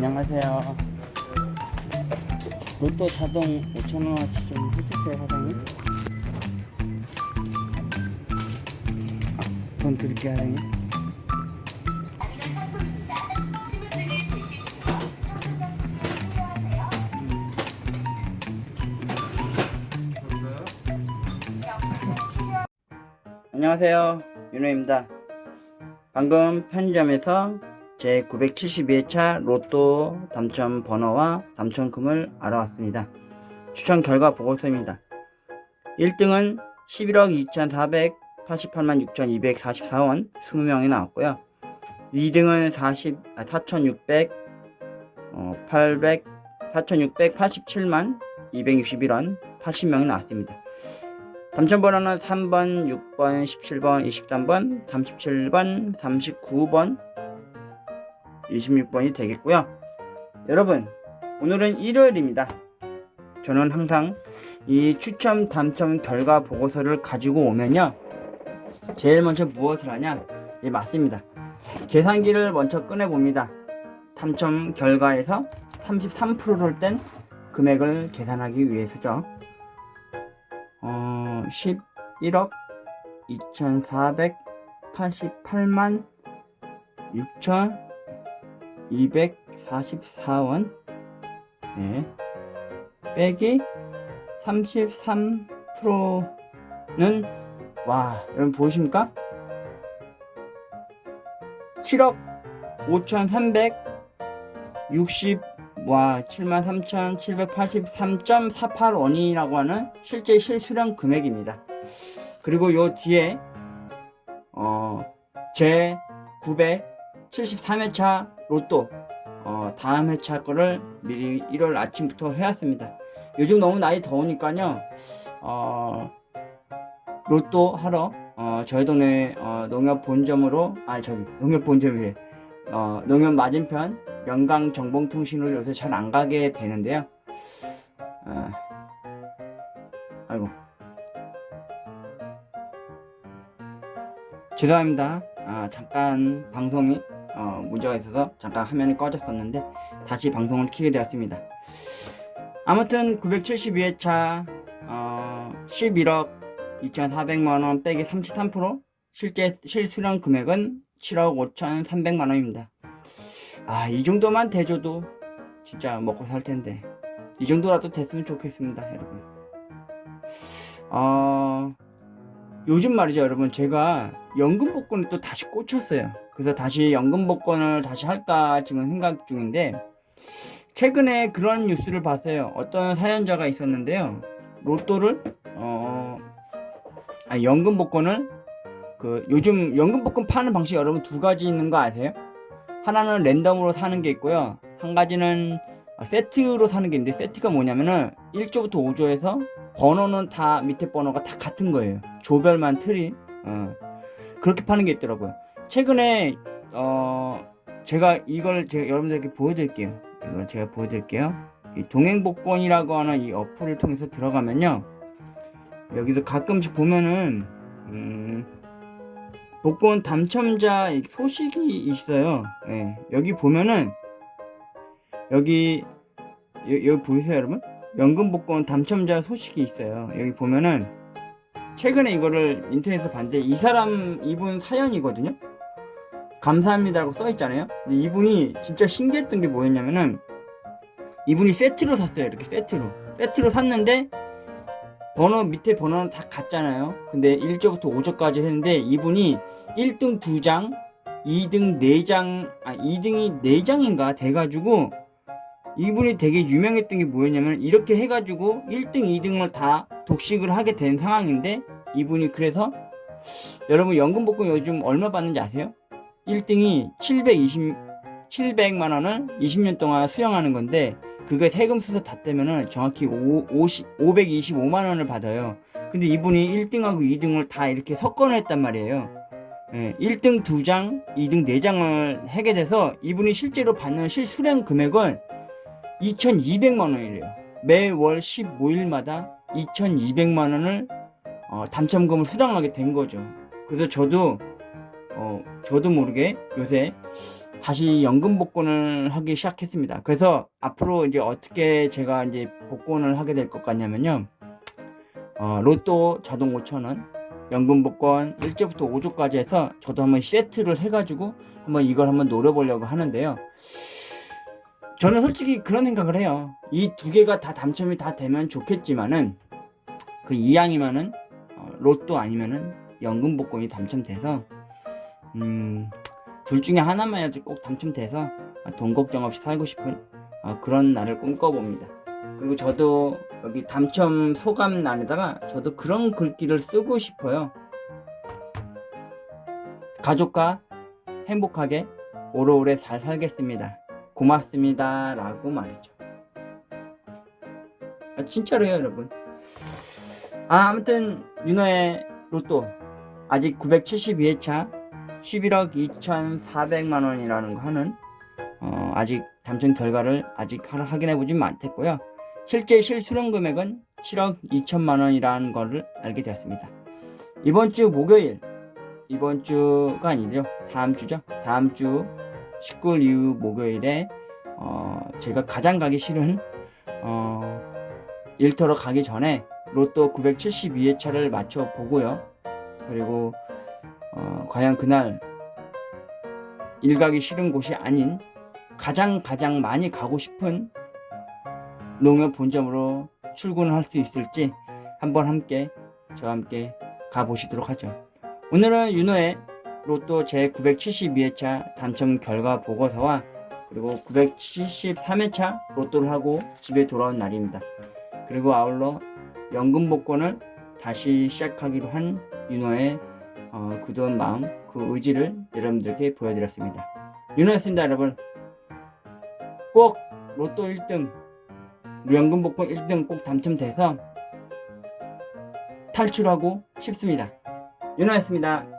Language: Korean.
안녕하세요. 로또 자동 5천원어치 좀 해주세요, 사장님. 아, 돈 드릴게요, 사장님. 안녕하세요. 윤호입니다. 방금 편의점에서 제 972회차 로또 당첨 번호와 당첨금을 알아왔습니다. 추천 결과 보고서입니다. 1등은 11억 2,488만 6,244원 20명이 나왔고요. 2등은 40, 아, 4,600, 어, 800, 4,687만 261원 80명이 나왔습니다. 당첨 번호는 3번, 6번, 17번, 23번, 37번, 39번, 26번이 되겠고요. 여러분, 오늘은 일요일입니다. 저는 항상 이 추첨 당첨 결과 보고서를 가지고 오면요. 제일 먼저 무엇을 하냐? 예, 맞습니다. 계산기를 먼저 꺼내 봅니다. 당첨 결과에서 33%를 뗀 금액을 계산하기 위해서죠. 어, 11억 2,488만 6,244원 네. 빼기 33%는 와 여러분 보십니까? 7억 5,360 와, 73,783.48원이라고 하는 실제 실수령 금액입니다. 그리고 요 뒤에 어, 제 973회차 로또 어, 다음 회차 거를 미리 1월 아침부터 해왔습니다. 요즘 너무 날이 더우니까요. 어, 로또 하러 어, 저희 동네 어, 농협 본점으로 아 저기 농협 본점이래 어, 농협 맞은편 영광 정보통신으로 요새 잘 안 가게 되는데요. 아, 아이고. 죄송합니다. 아, 잠깐 방송이 어, 문제가 있어서 잠깐 화면이 꺼졌었는데 다시 방송을 키게 되었습니다. 아무튼 972회차 어, 11억 2,400만원 빼기 33% 실제 실수령 금액은 7억 5,300만원입니다. 아, 이 정도만 대줘도 진짜 먹고 살 텐데. 이 정도라도 됐으면 좋겠습니다, 여러분. 어, 요즘 말이죠, 여러분. 제가 연금 복권을 또 다시 꽂혔어요. 그래서 다시 연금 복권을 다시 할까 지금 생각 중인데, 최근에 그런 뉴스를 봤어요. 어떤 사연자가 있었는데요. 로또를, 어, 아, 연금 복권을, 그, 요즘 연금 복권 파는 방식 여러분 두 가지 있는 거 아세요? 하나는 랜덤으로 사는 게 있고요. 한 가지는 세트로 사는 게 있는데 세트가 뭐냐면은 1조부터 5조에서 번호는 다 밑에 번호가 다 같은 거예요. 조별만 틀이 어. 그렇게 파는 게 있더라고요. 최근에 어 제가 이걸 제가 여러분들께 보여드릴게요. 이걸 제가 보여드릴게요. 이 동행복권이라고 하는 이 어플을 통해서 들어가면요. 여기서 가끔씩 보면은 음, 복권 당첨자 소식이 있어요. 예, 여기 보면은 여기 여, 여기 보이세요, 여러분? 연금 복권 당첨자 소식이 있어요. 여기 보면은 최근에 이거를 인터넷에서 봤는데 이 사람 이분 사연이거든요. 감사합니다라고 써 있잖아요. 이분이 진짜 신기했던 게 뭐였냐면은 이분이 세트로 샀어요. 이렇게 세트로 세트로 샀는데 번호 밑에 번호는 다 같잖아요. 근데 1조부터 5조까지 했는데 이분이 1등 2장, 2등 4장, 아 2등이 4장인가 돼가지고 이분이 되게 유명했던 게 뭐였냐면 이렇게 해가지고 1등, 2등을 다 독식을 하게 된 상황인데 이분이 그래서 여러분 연금 복권 요즘 얼마 받는지 아세요? 1등이 720, 700만 원을 20년 동안 수령하는 건데 그게 세금 수서 다 떼면은 정확히 5, 50, 525만 원을 받아요. 근데 이분이 1등하고 2등을 다 이렇게 섞어냈단 했단 말이에요. 예, 1등 2장, 2등 4장을 하게 돼서 이분이 실제로 받는 실수령 금액은 2,200만 원이래요. 매월 15일마다 2,200만 원을 어, 당첨금을 수령하게 된 거죠. 그래서 저도 어, 저도 모르게 요새 다시 연금 복권을 하기 시작했습니다. 그래서 앞으로 이제 어떻게 제가 이제 복권을 하게 될 것 같냐면요. 어, 로또 자동 5천원, 연금 복권 1조부터 5조까지 해서 저도 한번 세트를 해가지고 한번 이걸 한번 노려보려고 하는데요. 저는 솔직히 그런 생각을 해요. 이 두 개가 다 당첨이 다 되면 좋겠지만은 그 이왕이면은 어, 로또 아니면은 연금 복권이 당첨돼서 음, 둘 중에 하나만이라도 꼭 당첨돼서 돈 걱정 없이 살고 싶은 어, 그런 날을 꿈꿔봅니다. 그리고 저도 여기 당첨 소감란에다가 저도 그런 글귀를 쓰고 싶어요. 가족과 행복하게 오래오래 잘 살겠습니다. 고맙습니다. 라고 말이죠. 아, 진짜로요, 여러분. 아, 아무튼, 윤호의 로또. 아직 972회차 11억 2,400만 원이라는 거 하는, 어, 아직 당첨 결과를 아직 하- 확인해 보진 못했고요. 실제 실수령 금액은 7억 2천만 원이라는 거를 알게 되었습니다. 이번 주 목요일, 이번 주가 아니죠. 다음 주죠. 다음 주 19일 이후 목요일에 어, 제가 가장 가기 싫은 어, 일터로 가기 전에 로또 972회차를 맞춰 보고요. 그리고 어, 과연 그날 일 가기 싫은 곳이 아닌 가장 가장 많이 가고 싶은 농협 본점으로 출근을 할 수 있을지 한번 함께 저와 함께 가보시도록 하죠. 오늘은 윤호의 로또 제 972회차 당첨 결과 보고서와 그리고 973회차 로또를 하고 집에 돌아온 날입니다. 그리고 아울러 연금 복권을 다시 시작하기로 한 윤호의 어, 굳은 마음, 그 의지를 여러분들께 보여드렸습니다. 윤호였습니다, 여러분. 꼭 로또 1등, 연금 복권 1등 꼭 당첨돼서 탈출하고 싶습니다. 윤호였습니다.